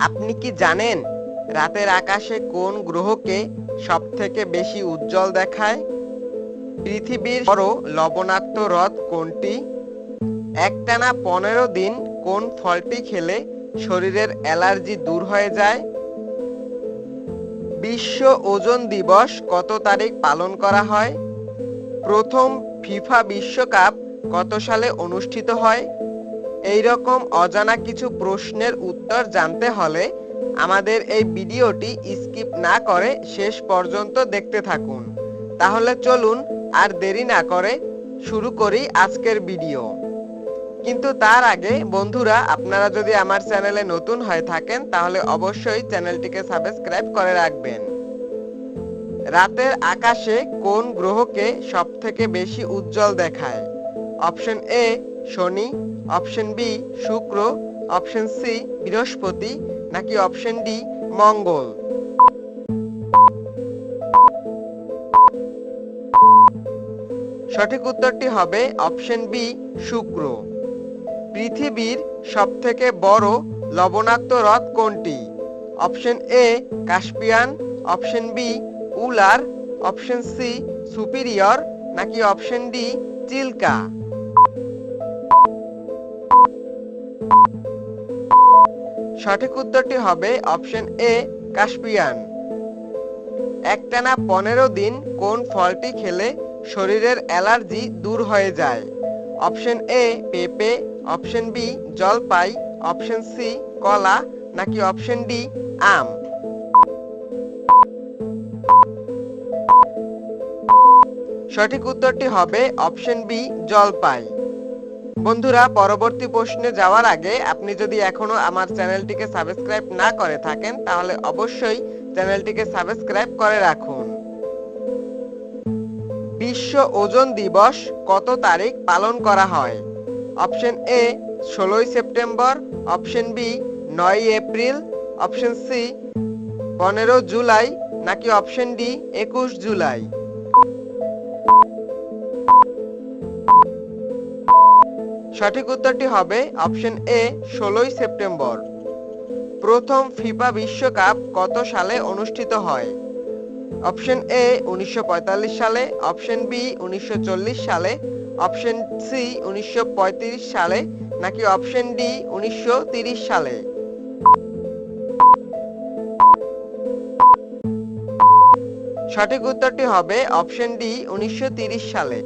আপনি কি জানেন রাতের আকাশে কোন গ্রহকে সব থেকে বেশি উজ্জ্বল দেখায়? পৃথিবীর বড় লবণাক্ত হ্রদ কোনটি? একটানা পনেরো দিন কোন ফলটি খেলে শরীরের অ্যালার্জি দূর হয়ে যায়? বিশ্ব ওজন দিবস কত তারিখ পালন করা হয়? প্রথম ফিফা বিশ্বকাপ কত সালে অনুষ্ঠিত হয়? এই রকম অজানা কিছু প্রশ্নের উত্তর জানতে হলে আমাদের এই ভিডিওটি স্কিপ না করে শেষ পর্যন্ত দেখতে থাকুন। তাহলে চলুন আর দেরি না করে শুরু করি আজকের ভিডিও। কিন্তু তার আগে বন্ধুরা, আপনারা যদি আমার চ্যানেলে নতুন হয়ে থাকেন, তাহলে অবশ্যই চ্যানেলটিকে সাবস্ক্রাইব করে রাখবেন। রাতের আকাশে কোন গ্রহকে সবথেকে বেশি উজ্জ্বল দেখায়? অপশন এ শনি, অপশন বি শুক্র, অপশন সি বৃহস্পতি, নাকি অপশন ডি মঙ্গল? সঠিক উত্তরটি হবে অপশন বি শুক্র। পৃথিবীর সবথেকে বড় লবণাক্ত হ্রদ কোনটি? Option A Caspian, option B Wular, option C Superior, নাকি অপশন ডি চিল্কা? সঠিক উত্তরটি হবে অপশন এ কাস্পিয়ান একটানা পনেরো দিন কোন ফলটি খেলে শরীরের অ্যালার্জি দূর হয়ে যায়? অপশন এ, পেঁপে, অপশন বি, জলপাই, অপশন সি, কলা, নাকি অপশন ডি, আম? সঠিক উত্তরটি হবে অপশন বি, জলপাই। বন্ধুরা, পরবর্তী প্রশ্নে যাওয়ার আগে আপনি যদি এখনও আমার চ্যানেলটিকে সাবস্ক্রাইব না করে থাকেন, তাহলে অবশ্যই চ্যানেলটিকে সাবস্ক্রাইব করে রাখুন। বিশ্ব ওজন দিবস কত তারিখ পালন করা হয়? অপশন এ, ষোলোই সেপ্টেম্বর। অপশন বি নয় এপ্রিল। অপশন সি, পনেরো জুলাই। নাকি অপশন ডি, একুশ জুলাই? সঠিক উত্তরটি হবে অপশন এ, ষোলোই সেপ্টেম্বর। প্রথম ফিফা বিশ্বকাপ কত সালে অনুষ্ঠিত হয়? অপশন এ, উনিশশো পঁয়তাল্লিশ সালে, অপশন বি, উনিশশো চল্লিশ সালে, অপশন সি, উনিশশো পঁয়ত্রিশ সালে, নাকি অপশন ডি, উনিশশো সালে? সঠিক উত্তরটি হবে অপশন ডি, উনিশশো সালে।